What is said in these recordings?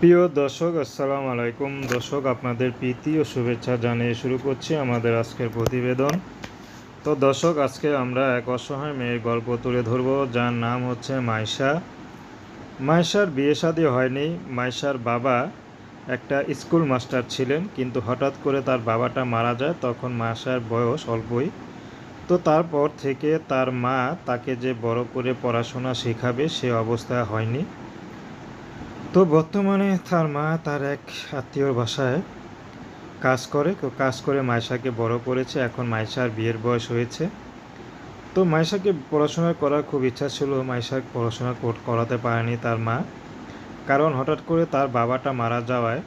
প্রিয় দর্শক, আসসালামু আলাইকুম। দর্শক, আপনাদের প্রীতি ও শুভেচ্ছা জানিয়ে শুরু করছি আমাদের আজকের প্রতিবেদন। তো দর্শক, আজকে আমরা এক অসহায় মেয়ের গল্প তুলে ধরব, যার নাম হচ্ছে মাইশা মাইশার বিয়ে শাদী হয়নি। মাইশার বাবা একটা স্কুল মাস্টার ছিলেন, কিন্তু হঠাৎ করে তার বাবাটা মারা যায়। তখন মাইশার বয়স অল্পই। তো তারপর থেকে তার মা তাকে যে বড় করে পড়াশোনা শেখাবে সে অবস্থা হয়নি। তো বর্তমানে তার মা তার এক আত্মীয়র বাসায় কাজ করে। তো কাজ করে মাইশাকে বড় করেছে। এখন মাইশার বিয়ের বয়স হয়েছে। তো মাইশাকে পড়াশোনা করার খুব ইচ্ছা ছিল। মাইশা পড়াশোনা কর- করাতে পারেনি তার মা। কারণ হঠাৎ করে তার বাবাটা মারা যাওয়ায়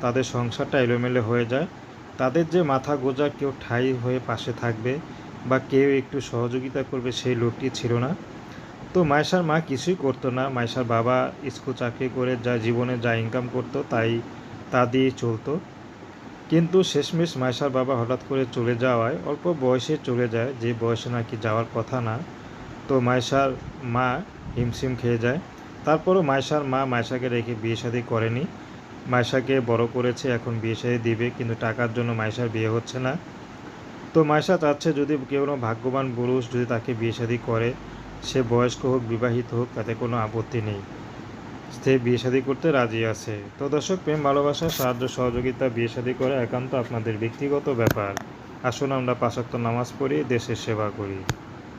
তাদের সংসারটা এলোমেলো হয়ে যায়। তাদের যে মাথা গোজা কেউ ঠাই হয়ে পাশে থাকবে বা কেউ একটু সহযোগিতা করবে সেই লোকটি ছিল না। তো মাইশার মা কিছুই করতো না। মাইশার বাবা স্কুল চাকরি করে যা জীবনে যা ইনকাম করতো তাই তা দিয়েই চলতো। কিন্তু শেষমেশ মাইশার বাবা হঠাৎ করে চলে যাওয়ায়, অল্প বয়সে চলে যায়, যে বয়সে নাকি যাওয়ার কথা না, তো মাইশার মা হিমশিম খেয়ে যায়। তারপরও মাইশার মা মাইশাকে রেখে বিয়ে শাদী করেনি। মাইশাকে বড় করেছে, এখন বিয়ে শাদী দিবে, কিন্তু টাকার জন্য মাইশার বিয়ে হচ্ছে না। তো মাইশা চাচ্ছে যদি কেউ ভাগ্যবান পুরুষ যদি তাকে বিয়ে শাদী করে সে বয়স্ক হোক, বিবাহিত হোক, তাতে কোনো আপত্তি নেই। সে বিয়ে শাদী করতে রাজি আছে। তো দর্শক, প্রেম, ভালোবাসা, সাহায্য, সহযোগিতা, বিয়ে শাদী করা একান্ত আপনাদের ব্যক্তিগত ব্যাপার। আসুন আমরা পাশাক্ত নামাজ পড়ি, দেশের সেবা করি।